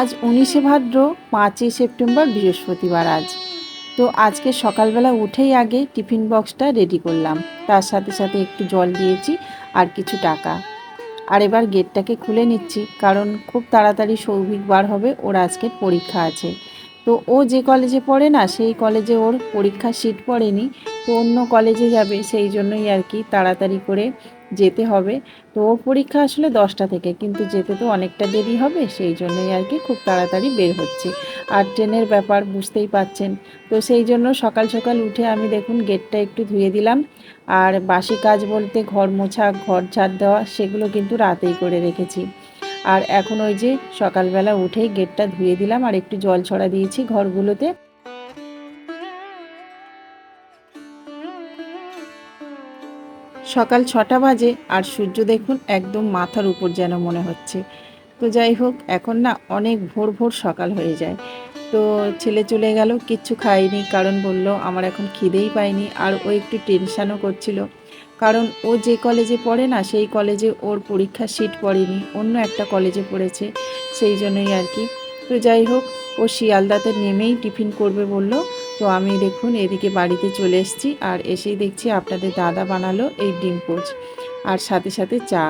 আজ উনিশে ভাদ্র, পাঁচই সেপ্টেম্বর, বৃহস্পতিবার আজ। তো আজকে সকালবেলা উঠেই আগে টিফিন বক্সটা রেডি করলাম। তার সাথে সাথে একটু জল দিয়েছি আর কিছু টাকা। আর এবার গেটটাকে খুলে নিচ্ছি, কারণ খুব তাড়াতাড়ি সৌভিক বার হবে, ওর আজকের পরীক্ষা আছে। তো ও যে কলেজে পড়ে না, সেই কলেজে ওর পরীক্ষা সিট পড়েনি তো অন্য কলেজে যাবে, সেই জন্যই আর কি তাড়াতাড়ি করে যেতে হবে। তো ওর পরীক্ষা আসলে দশটা থেকে, কিন্তু যেতে তো অনেকটা দেরি হবে, সেই জন্যই আর কি খুব তাড়াতাড়ি বের হচ্ছে। আর ট্রেনের ব্যাপার বুঝতেই পাচ্ছেন। তো সেই জন্য সকাল সকাল উঠে আমি দেখুন গেটটা একটু ধুয়ে দিলাম। আর বাসি কাজ বলতে ঘর মোছা, ঘর ঝাড় দেওয়া, সেগুলো কিন্তু রাতেই করে রেখেছি। আর এখন ওই যে সকালবেলা উঠেই গেটটা ধুয়ে দিলাম, আর একটু জল ছড়া দিয়েছি ঘরগুলোতে। সকাল ছটা বাজে আর সূর্য দেখুন একদম মাথার উপর যেন মনে হচ্ছে। তো যাই হোক, এখন না অনেক ভোর ভোর সকাল হয়ে যায়। তো ছেলে চলে গেল, কিচ্ছু খাইনি কারণ বলল আমার এখন খিদেই পাইনি আর ও একটু টেনশানও করছিল। কারণ ও যে কলেজে পড়ে না, সেই কলেজে ওর পরীক্ষার সিট পড়েনি, অন্য একটা কলেজে পড়েছে, সেই জন্যই আর কি। তো যাই হোক, ও শিয়ালদাতে নেমেই টিফিন করবে বলল তো আমি দেখুন এদিকে বাড়িতে চলে এসেছি আর এসেই দেখছি আপনাদের দাদা বানালো এই ডিম পোচ আর সাথে সাথে চা।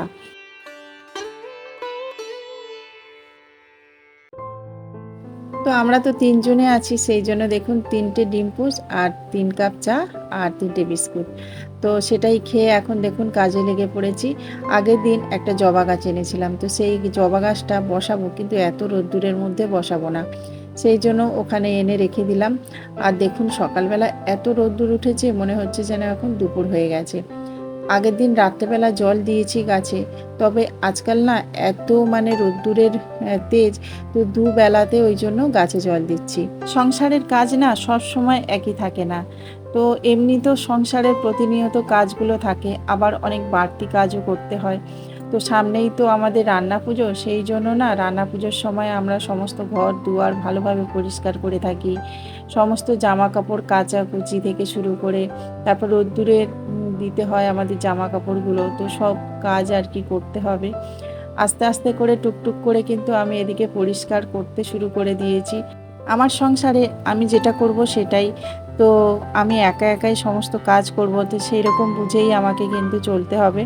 তো আমরা তো তিনজনে আছি, সেই জন্য দেখুন তিনটে ডিম পোচ আর তিন কাপ চা আর তিনটে বিস্কুট। তো সেটাই খেয়ে এখন দেখুন কাজে লেগে পড়েছি। আগের দিন একটা জবা গাছ এনেছিলাম, তো সেই জবা গাছটা বসাবো, কিন্তু এত রোদ্দুরের মধ্যে বসাবো না। সেই জন্য ওখানে এনে রেখে দিলাম। আর দেখুন সকালবেলা এত রোদ্দুর উঠেছে, মনে হচ্ছে যেন এখন দুপুর হয়ে গেছে। আগের দিন রাত্রেবেলা জল দিয়েছি গাছে, তবে আজকাল না এত মানে রোদ্দুরের তেজ, তো দুবেলাতে ওই জন্য গাছে জল দিচ্ছি। সংসারের কাজ না সব সময় একই থাকে না। তো এমনি তো সংসারের প্রতিনিয়ত কাজগুলো থাকে, আবার অনেক বাড়তি কাজও করতে হয়। তো সামনেই তো আমাদের রান্না পুজো, সেই জন্য না রান্না পুজোর সময় আমরা সমস্ত ঘর, দুয়ার ভালোভাবে পরিষ্কার করে থাকি। সমস্ত জামা কাপড় কাচাকুচি থেকে শুরু করে তারপর রোদ্দুরে দিতে হয় আমাদের জামা কাপড়গুলো তো সব কাজ আর কি করতে হবে। আস্তে আস্তে করে টুকটুক করে কিন্তু আমি এদিকে পরিষ্কার করতে শুরু করে দিয়েছি। আমার সংসারে আমি যেটা করব সেটাই। তো আমি একা একাই সমস্ত কাজ করব, তো সেই রকম বুঝেই আমাকে কিন্তু চলতে হবে।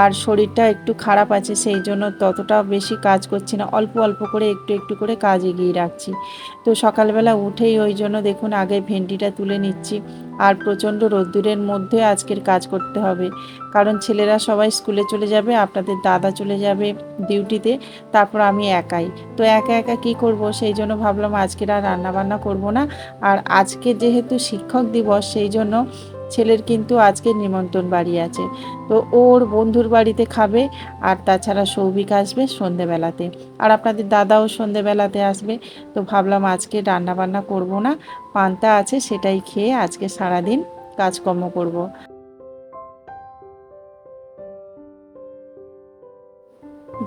আর শরীরটা একটু খারাপ আছে, সেই জন্য ততটা বেশি কাজ করছি না, অল্প অল্প করে একটু একটু করে কাজ এগিয়ে রাখছি। তো সকালবেলা উঠেই ওই জন্য দেখুন, আগে ভেন্ডিটা তুলে নিচ্ছি। আর প্রচণ্ড রোদ্দুরের মধ্যে আজকের কাজ করতে হবে। কারণ ছেলেরা সবাই স্কুলে চলে যাবে, আপনাদের দাদা চলে যাবে ডিউটিতে, তারপর আমি একাই। তো একা একা কি করব? সেই জন্য ভাবলাম আজকের আর রান্নাবান্না করব না। আর আজকে যেহেতু শিক্ষক দিবস, সেই জন্য ছেলের কিন্তু আজকে নিমন্ত্রণ বাড়ি আছে। তো ওর বন্ধুর বাড়িতে খাবে আর তাছাড়া সৌভিক আসবে সন্ধেবেলাতে। আর আপনাদের দাদাও সন্ধেবেলাতে আসবে। তো ভাবলাম আজকে রান্না বান্না করব না, পান্তা আছে সেটাই খেয়ে আজকে সারাদিন কাজকর্ম করব।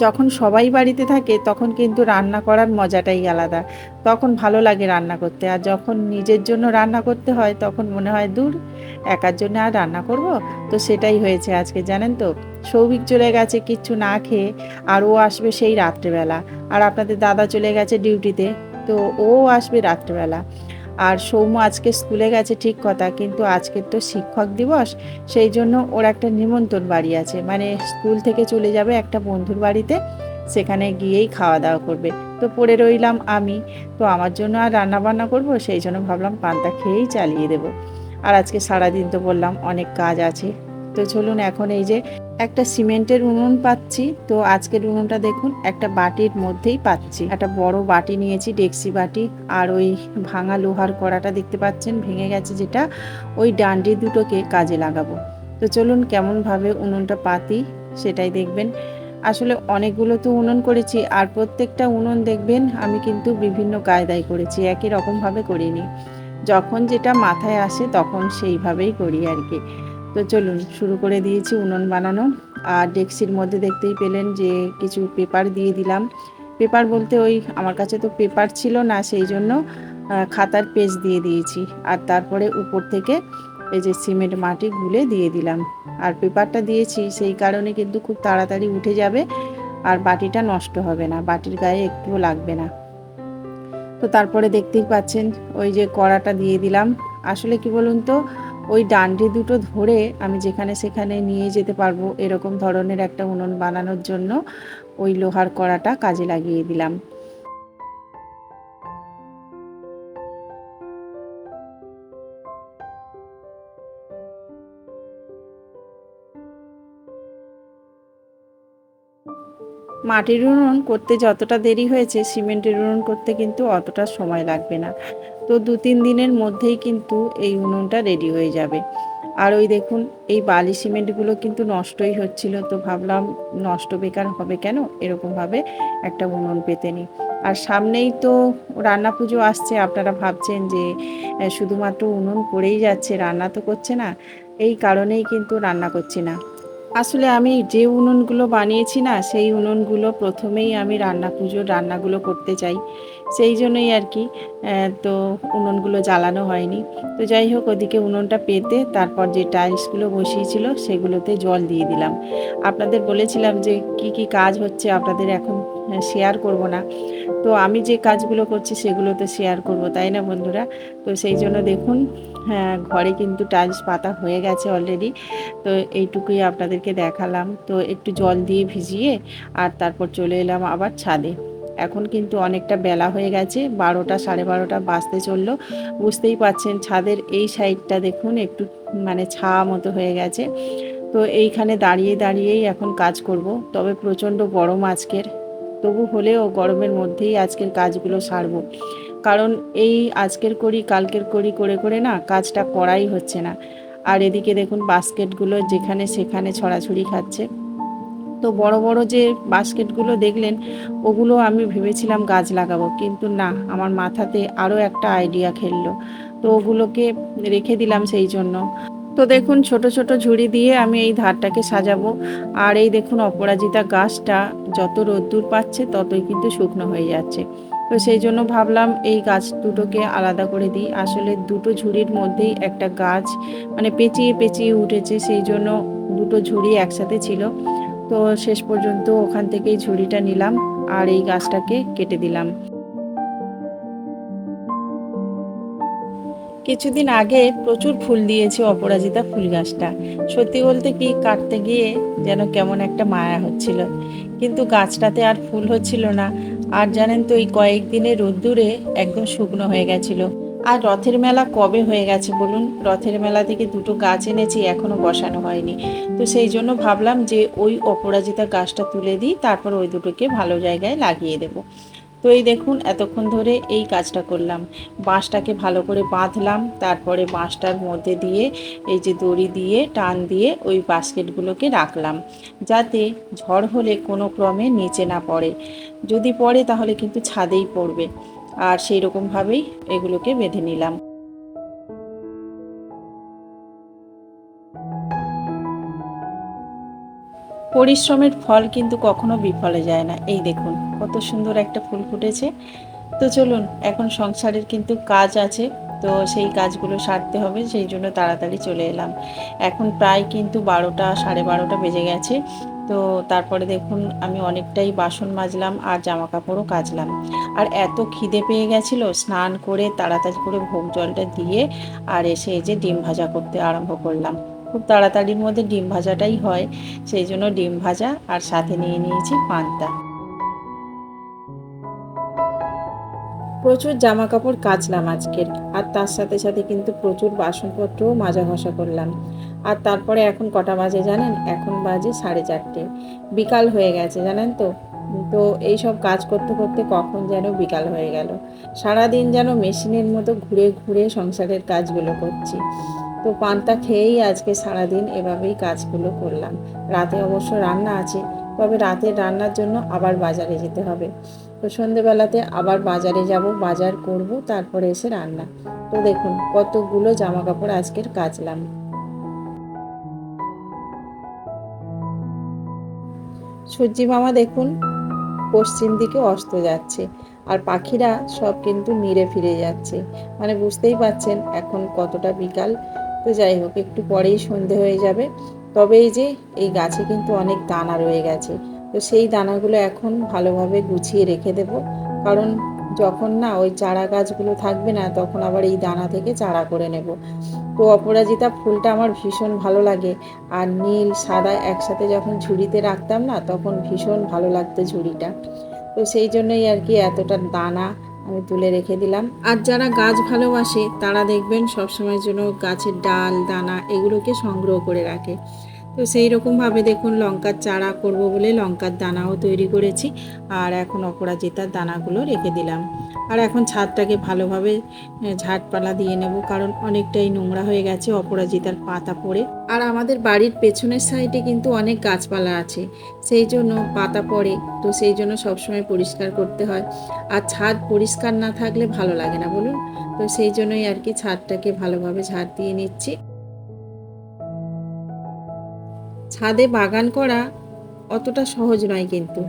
যখন সবাই বাড়িতে থাকে, তখন কিন্তু রান্না করার মজাটাই আলাদা। তখন ভালো লাগে রান্না করতে। আর যখন নিজের জন্য রান্না করতে হয়, তখন মনে হয়, দূর, একার জন্য আর রান্না করব? তো সেটাই হয়েছে আজকে, জানেন তো? সৌভিক চলে গেছে কিচ্ছু না খেয়ে, আর ও আসবে সেই রাত্রেবেলা। আর আপনাদের দাদা চলে গেছে ডিউটিতে, তো ও আসবে রাত্রেবেলা। আর সৌম্য আজকে স্কুলে গেছে ঠিক কথা, কিন্তু আজকের তো শিক্ষক দিবস, সেই জন্য ওর একটা নিমন্ত্রণ বাড়ি আছে। মানে স্কুল থেকে চলে যাবে একটা বন্ধুর বাড়িতে, সেখানে গিয়েই খাওয়া দাওয়া করবে। তো পড়ে রইলাম আমি, তো আমার জন্য আর রান্না বান্না করব, সেই জন্য ভাবলাম পান্তা খেয়েই চালিয়ে দেবো। আর আজকে সারাদিন তো বললাম অনেক কাজ আছে। তো চলুন এখন এই যে একটা সিমেন্টের উনুন পাচ্ছি। তো আজকের উনুনটা দেখুন, একটা বাটির মধ্যেই পাচ্ছি। একটা বড় বাটি নিয়েছি, ডেক্সি বাটি। আর ওই ভাঙা লোহার কড়াটা দেখতে পাচ্ছেন, ভেঙে গেছে যেটা। ওই ডান্ডি দুটোকে কাজে লাগাবো। তো চলুন কেমনভাবে উনুনটা পাতি, সেটাই দেখবেন। আসলে অনেকগুলো তো উনুন করেছি, আর প্রত্যেকটা উনুন দেখবেন, আমি কিন্তু বিভিন্ন কায়দায় করেছি, একই রকমভাবে করিনি। যখন যেটা মাথায় আসে, তখন সেইভাবেই করি আর কি। তো চলুন, শুরু করে দিয়েছি উনুন বানানো। আর ডেক্সির মধ্যে দেখতেই পেলেন যে কিছু পেপার দিয়ে দিলাম। পেপার বলতে ওই আমার কাছে তো পেপার ছিল না, সেই জন্য খাতার পেজ দিয়ে দিয়েছি। আর তারপরে উপর থেকে এই যে সিমেন্ট মাটি গুলে দিয়ে দিলাম। আর পেপারটা দিয়েছি, সেই কারণে কিন্তু খুব তাড়াতাড়ি উঠে যাবে আর বাটিটা নষ্ট হবে না, বাটির গায়ে একটুও লাগবে না। তো তারপরে দেখতেই পাচ্ছেন, ওই যে কড়াটা দিয়ে দিলাম। আসলে কি বলুন তো ওই ডান্ডি দুটো ধরে আমি যেখানে সেখানে নিয়ে যেতে পারব এরকম ধরনের একটা উনুন বানানোর জন্য ওই লোহার কড়াটা কাজে লাগিয়ে দিলাম। মাটির উনুন করতে যতটা দেরি হয়েছে, সিমেন্টের উনুন করতে কিন্তু অতটা সময় লাগবে না। তো দু তিন দিনের মধ্যেই কিন্তু এই উনুনটা রেডি হয়ে যাবে। আর ওই দেখুন, এই বালি সিমেন্টগুলো কিন্তু নষ্টই হচ্ছিল, তো ভাবলাম নষ্ট বেকার হবে কেন? এরকমভাবে একটা উনুন পেতে নিই। আর সামনেই তো রান্না পুজো আসছে, আপনারা ভাবছেন যে শুধুমাত্র উনুন করেই যাচ্ছে, রান্না তো করছে না। এই কারণেই কিন্তু রান্না করছি না। আসলে আমি যে উনুনগুলো বানিয়েছি না, সেই উনুনগুলো প্রথমেই আমি রান্না পুজোর রান্নাগুলো করতে চাই। সেই জন্যই আর কি তো উনুনগুলো জ্বালানো হয়নি। তো যাই হোক, ওদিকে উনুনটা পেতে তারপর যে টাইলসগুলো বসিয়েছিল সেগুলোতে জল দিয়ে দিলাম। আপনাদের বলেছিলাম যে কি কি কাজ হচ্ছে, আপনাদের এখন শেয়ার করব না। তো আমি যে কাজগুলো করছি সেগুলো তো শেয়ার করব, তাই না বন্ধুরা? তো সেই জন্য দেখুন হ্যাঁ ঘরে কিন্তু টাইলস পাতা হয়ে গেছে অলরেডি তো এইটুকুই আপনাদেরকে দেখালাম। তো একটু জল দিয়ে ভিজিয়ে আর তারপর চলে এলাম আবার ছাদে। এখন কিন্তু অনেকটা বেলা হয়ে গেছে, বারোটা সাড়ে বারোটা বাজতে চলল। বুঝতেই পাচ্ছেন ছাদের এই সাইডটা দেখুন, একটু মানে ছা মতো হয়ে গেছে। তো এইখানে দাঁড়িয়ে দাঁড়িয়েই এখন কাজ করব, তবে প্রচণ্ড গরম আজকের। তবু হলেও গরমের মধ্যেই আজকের কাজগুলো সারবো। কারণ এই আজকের করি, কালকের করি করে করে না কাজটা করাই হচ্ছে না। আর এদিকে দেখুন বাস্কেটগুলো যেখানে সেখানে ছড়াছড়ি খাচ্ছে। তো বড় বড় যে বাস্কেটগুলো দেখলেন, ওগুলো আমি ভেবেছিলাম গাছ লাগাবো। কিন্তু না, আমার মাথাতে আরও একটা আইডিয়া খেললো। তো ওগুলোকে রেখে দিলাম সেই জন্য। তো দেখুন, ছোট ছোট ঝুড়ি দিয়ে আমি এই ধারটাকে সাজাবো। আর এই দেখুন, অপরাজিতা গাছটা যত রোদ্দুর পাচ্ছে, ততই কিন্তু শুকনো হয়ে যাচ্ছে। তো সেই জন্য ভাবলাম এই গাছ দুটোকে আলাদা করে দিই। আসলে দুটো ঝুড়ির মধ্যেই একটা গাছ মানে পেঁচিয়ে পেঁচিয়ে উঠেছে, সেই জন্য দুটো ঝুড়ি একসাথে ছিল। তো শেষ পর্যন্ত ওখান থেকেই ঝুড়িটা নিলাম আর এই গাছটাকে কেটে দিলাম। কিছুদিন আগে প্রচুর ফুল দিয়েছে অপরাজিতা ফুল গাছটা। সত্যি বলতে কি, কাটতে গিয়ে যেন কেমন একটা মায়া হচ্ছিল। কিন্তু গাছটাতে আর ফুল হচ্ছিল না। আর জানেন তো, এই কয়েকদিনে রোদ্দুরে একদম শুকনো হয়ে গেছিল। আর রথের মেলা কবে হয়ে গেছে বলুন? রথের মেলা থেকে দুটো গাছ এনেছি এখনও বসানো হয়নি। তো সেই জন্য ভাবলাম যে ওই অপরাজিতা গাছটা তুলে দিই, তারপর ওই দুটোকে ভালো জায়গায় লাগিয়ে দেবো। তো এই দেখুন, এতক্ষণ ধরে এই কাজটা করলাম। বাঁশটাকে ভালো করে বাঁধলাম, তারপরে বাঁশটার মধ্যে দিয়ে এই যে দড়ি দিয়ে, টান দিয়ে ওই বাস্কেটগুলোকে রাখলাম, যাতে ঝড় হলে কোনো ক্রমে নিচে না পড়ে। যদি পড়ে তাহলে কিন্তু ছাদেই পড়বে। আর সেই রকমভাবেই এগুলোকে বেঁধে নিলাম। পরিশ্রমের ফল কিন্তু কখনো বিফলে যায় না। এই দেখুন, কত সুন্দর একটা ফুল ফুটেছে। তো চলুন, এখন সংসারের কিন্তু কাজ আছে। তো সেই কাজগুলো সারতে হবে, সেই জন্য তাড়াতাড়ি চলে এলাম। এখন প্রায় কিন্তু বারোটা, সাড়ে বারোটা বেজে গেছে। তো তারপরে দেখুন, আমি অনেকটাই বাসন মাজলাম আর জামা কাপড়ও কাচলাম আর এত খিদে পেয়ে গেছিল, স্নান করে তাড়াতাড়ি করে ভোগ জলটা দিয়ে আর এসে যে ডিম ভাজা করতে আরম্ভ করলাম। খুব তাড়াতাড়ির মধ্যে ডিম ভাজাটাই হয়, সেই জন্য ডিম ভাজা আর সাথে নিয়ে নিয়েছি পান্তা। প্রচুর জামা কাপড় কাচলাম আজকের, আর তার সাথে সাথে কিন্তু প্রচুর বাসনপত্রও মাজা ঘষা করলাম। আর তারপরে এখন কটা বাজে জানেন? এখন বাজে সাড়ে চারটে। বিকাল হয়ে গেছে, জানেন তো? তো এই সব কাজ করতে করতে কখন যেন বিকাল হয়ে গেল। সারাদিন যেন মেশিনের মতো ঘুরে ঘুরে সংসারের কাজগুলো করছি। তো পান্তা খেয়েই আজকে সারাদিন এভাবেই কাজগুলো করলাম। রাতে অবশ্য রান্না আছে, তবে রাতের রান্নার জন্য আবার বাজারে যেতে হবে। তো সন্ধেবেলাতে আবার বাজারে যাব, বাজার করব, তারপরে এসে রান্না। তো দেখুন, কতগুলো জামা কাপড় আজকের কাচলাম। সূর্যি মামা দেখুন, পশ্চিম দিকে অস্ত যাচ্ছে আর পাখিরা সব কিন্তু নিড়ে ফিরে যাচ্ছে। মানে বুঝতেই পাচ্ছেন এখন কতটা বিকাল। তো যাই হোক, একটু পরেই সন্ধে হয়ে যাবে। তবে এই যে, এই গাছে কিন্তু অনেক দানা রয়ে গেছে। তো সেই দানাগুলো এখন ভালোভাবে গুছিয়ে রেখে দেব। কারণ যখন না ওই চারা গাছগুলো থাকবে না, তখন আবার এই দানা থেকে চারা করে নেব। তো অপরাজিতা, ফুলটা আমার ভীষণ ভালো লাগে। আর নীল, সাদা একসাথে যখন ঝুড়িতে রাখতাম না, তখন ভীষণ ভালো লাগতো ঝুড়িটা। তো সেই জন্যই আর কি এতটা দানা আমি তুলে রেখে দিলাম। আর যারা গাছ ভালোবাসে, তারা দেখবেন সবসময়ের জন্য গাছের ডাল, দানা এগুলোকে সংগ্রহ করে রাখে। তো সেই রকমভাবে দেখুন লঙ্কার চারা করব বলে লঙ্কার দানাও তৈরি করেছি আর এখন অপরাজিতার দানাগুলো রেখে দিলাম। আর এখন ছাদটাকে ভালোভাবে এ, ঝাড়পালা দিয়ে নেব কারণ অনেকটাই নোংরা হয়ে গেছে অপরাজিতার পাতা পড়ে। আর আমাদের বাড়ির পেছনের সাইডে কিন্তু অনেক গাছপালা আছে সেই জন্য পাতা পড়ে তো সেই জন্য সবসময় পরিষ্কার করতে হয়। আর ছাদ পরিষ্কার না থাকলে ভালো লাগে না বলুন? তো সেই জন্যই আর কি ছাদটাকে ভালোভাবে ঝাড় দিয়ে নিচ্ছি। ছাদে বাগান করা অতটা সহজ নয় কিন্তু।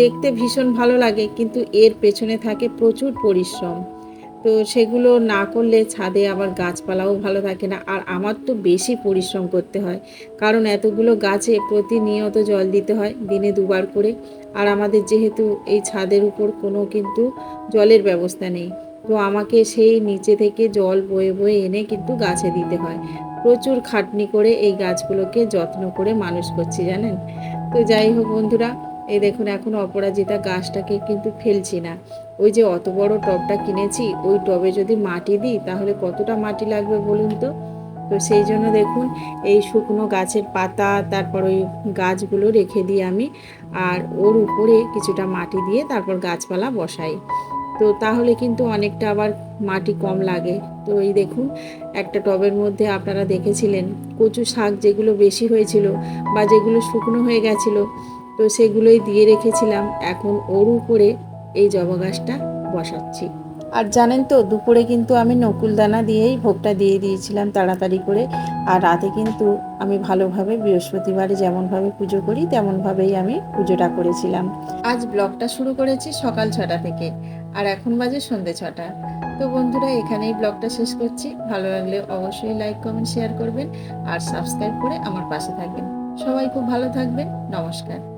দেখতে ভীষণ ভালো লাগে, কিন্তু এর পেছনে থাকে প্রচুর পরিশ্রম। তো সেগুলো না করলে ছাদে আবার গাছপালাও ভালো থাকে না। আর আমার তো বেশি পরিশ্রম করতে হয়, কারণ এতগুলো গাছে প্রতিনিয়ত জল দিতে হয়, দিনে দুবার করে। আর আমাদের যেহেতু এই ছাদের উপর কোনো কিন্তু জলের ব্যবস্থা নেই, তো আমাকে সেই নিচে থেকে জল বয়ে বয়ে এনে কিন্তু গাছে দিতে হয়। প্রচুর খাটনি করে এই গাছগুলোকে যত্ন করে মানুষ করছি, জানেন? তো যাই হোক বন্ধুরা, এই দেখুন এখন অপরাজিতা গাছটাকে কিন্তু ফেলছি না। ওই যে অত বড় টবটা কিনেছি, ওই টবে যদি মাটি দিই তাহলে কতটা মাটি লাগবে বলুন তো? তো সেই জন্য দেখুন, এই শুকনো গাছের পাতা, তারপর ওই গাছগুলো রেখে দিই আমি, আর ওর উপরে কিছুটা মাটি দিয়ে তারপর গাছপালা বসাই। তো তাহলে কিন্তু অনেকটা আবার মাটি কম লাগে। তো এই দেখুন, একটা টবের মধ্যে আপনারা দেখেছিলেন, কচু শাক যেগুলো বেশি হয়েছিল বা যেগুলো শুকনো হয়ে গেছিল, তো সেগুলোই দিয়ে রেখেছিলাম। এখন ওর উপরে এই জবা গাছটা বসাচ্ছি। আর জানেন তো, দুপুরে কিন্তু আমি নকুল দানা দিয়েই ভোগটা দিয়ে দিয়েছিলাম তাড়াতাড়ি করে। আর রাতে কিন্তু আমি ভালোভাবে বৃহস্পতিবারে যেমনভাবে পুজো করি, তেমনভাবেই আমি পুজোটা করেছিলাম। আজ ব্লগটা শুরু করেছি সকাল ছটা থেকে। আর এখন বাজে সন্ধে ছটা। তো বন্ধুরা, এখানেই ব্লগটা শেষ করছি। ভালো লাগলে অবশ্যই লাইক কমেন্ট শেয়ার করবেন আর সাবস্ক্রাইব করে আমার পাশে থাকবেন। সবাই খুব ভালো থাকবেন। নমস্কার।